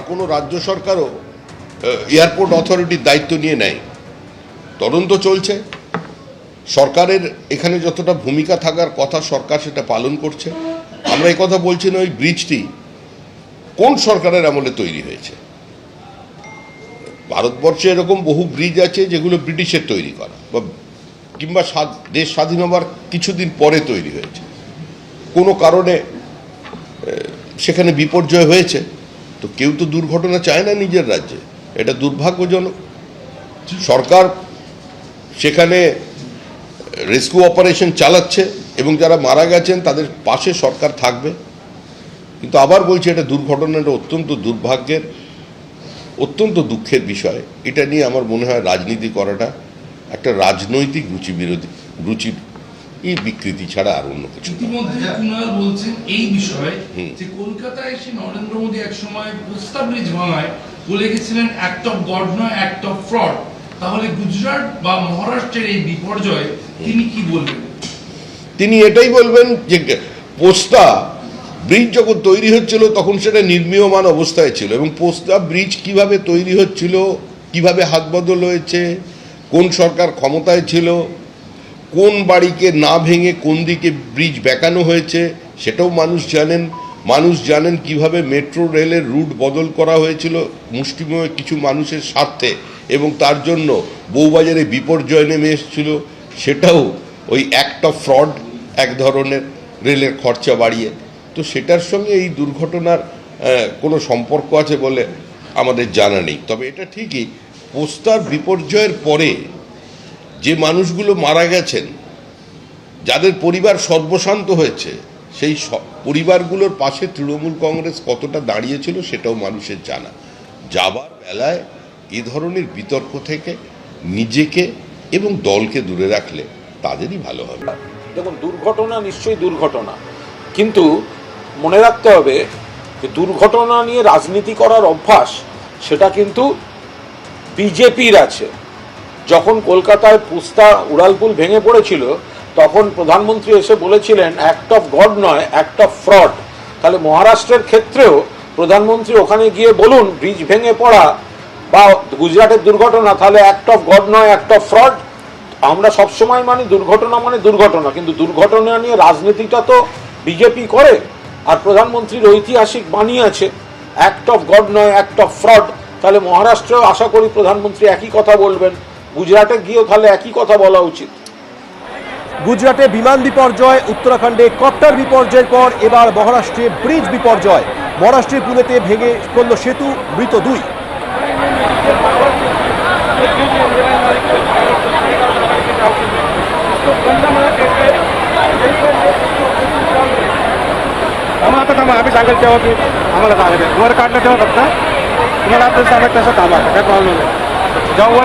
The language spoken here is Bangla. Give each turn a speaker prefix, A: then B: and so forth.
A: আর কোনো রাজ্য সরকারও এয়ারপোর্ট অথরিটির দায়িত্ব নিয়ে নেয়। তদন্ত চলছে। সরকারের এখানে যতটা ভূমিকা থাকার কথা সরকার সেটা পালন করছে। আমরা কথা বলছি না, ওই ব্রিজটি কোন সরকারের আমলে তৈরি হয়েছে? ভারতবর্ষে এরকম বহু ব্রিজ আছে যেগুলো ব্রিটিশের তৈরি করা, বা কিংবা দেশ স্বাধীন হবার কিছুদিন পরে তৈরি হয়েছে। কোনো কারণে সেখানে বিপর্যয় হয়েছে। তো কেউ তো দুর্ঘটনা চায় না নিজের রাজ্যে। এটা দুর্ভাগ্যজনক। সরকার সেখানে রেস্কিউ অপারেশন চালাচ্ছে এবং যারা মারা গেছেন তাদের পাশে সরকার থাকবে। কিন্তু আবার বলছি, এটা দুর্ঘটনাটা অত্যন্ত দুর্ভাগ্যের, অত্যন্ত দুঃখের বিষয়। এটা নিয়ে আমার মনে হয় রাজনীতি করাটা একটা রাজনৈতিক রুচি বিরোধী এই বিকৃতি ছাড়া আর অন্য কিছু না।
B: ইতিমধ্যে কুণাল বলছেন এই বিষয়ে যে কলকাতায় এসে নরেন্দ্র মোদী এক সময় পোস্তা ব্রিজ ভাঙায় বলে গেছিলেন অ্যাক্ট অফ গড নয় অ্যাক্ট অফ ফ্রড তাহলে গুজরাট বা মহারাষ্ট্রের এই বিপর্যয় তিনি কি বলবেন?
A: তিনি এটাই বলবেন যে পোস্তা ব্রিজ যখন তৈরি হচ্ছিল তখন সেটা নির্মীয়মান অবস্থায় ছিল এবং পোস্তা ব্রিজ কীভাবে তৈরি হচ্ছিল কীভাবে হাত বদল হয়েছে কোন সরকার ক্ষমতায় ছিল কোন বাড়িকে না ভেঙে কোন দিকে ব্রিজ বেঁকানো হয়েছে সেটাও মানুষ জানেন। মানুষ জানেন কীভাবে মেট্রো রেলের রুট বদল করা হয়েছিল মুষ্টিমেয় কিছু মানুষের স্বার্থে এবং তার জন্য বউবাজারে বিপর্যয় নেমে এসেছিল। সেটাও ওই অফ ফ্রড এক ধরনের রেলের খরচা বাড়িয়ে। তো সেটার সঙ্গে এই দুর্ঘটনার কোনো সম্পর্ক আছে বলে আমাদের জানা নেই। তবে এটা ঠিকই, পোস্তার বিপর্যয়ের পরে যে মানুষগুলো মারা গেছেন, যাদের পরিবার সর্বশান্ত হয়েছে, সেই পরিবারগুলোর পাশে তৃণমূল কংগ্রেস কতটা দাঁড়িয়েছিল সেটাও মানুষের জানা। যাবার বেলায় এ ধরনের বিতর্ক থেকে নিজেকে এবং দলকে দূরে রাখলে তাদেরই ভালো হবে।
C: দেখুন, দুর্ঘটনা নিশ্চয়ই দুর্ঘটনা, কিন্তু মনে রাখতে হবে যে দুর্ঘটনা নিয়ে রাজনীতি করার অভ্যাস, সেটা কিন্তু বিজেপির আছে। যখন কলকাতায় পুস্তা উড়ালপুল ভেঙে পড়েছিল, তখন প্রধানমন্ত্রী এসে বলেছিলেন অ্যাক্ট অফ গড নয় অ্যাক্ট অফ ফ্রড তাহলে মহারাষ্ট্রের ক্ষেত্রেও প্রধানমন্ত্রী ওখানে গিয়ে বলুন ব্রিজ ভেঙে পড়া বা গুজরাটের দুর্ঘটনা, তাহলে অ্যাক্ট অফ গড নয় অ্যাক্ট অফ ফ্রড আমরা সবসময় মানে দুর্ঘটনা মানে দুর্ঘটনা, কিন্তু দুর্ঘটনা নিয়ে রাজনীতিটা তো বিজেপি করে, আর প্রধানমন্ত্রীর ঐতিহাসিক বাণী আছে অ্যাক্ট অফ গড নয় অ্যাক্ট অফ ফ্রড তাহলে মহারাষ্ট্রেও আশা করি প্রধানমন্ত্রী একই কথা বলবেন। গুজরাটে গিয়েও তাহলে একই কথা বলা উচিত
D: গুজরাটে বিমান বিপর্যয় উত্তরাখণ্ডে কপ্টার বিপর্যয়ের পর এবার মহারাষ্ট্রে ব্রিজ বিপর্যয় মহারাষ্ট্রের পুনেতে ভেঙে পড়ল সেতু মৃত দুই
E: थांबा आता थांबा आम्ही सांगेल तेव्हा की आम्हाला सांगायचं वर काढलं तेव्हा फक्त तुम्हाला आता सांगायचं तसं थांबा काय प्रॉब्लेम नाही जेव्हा वर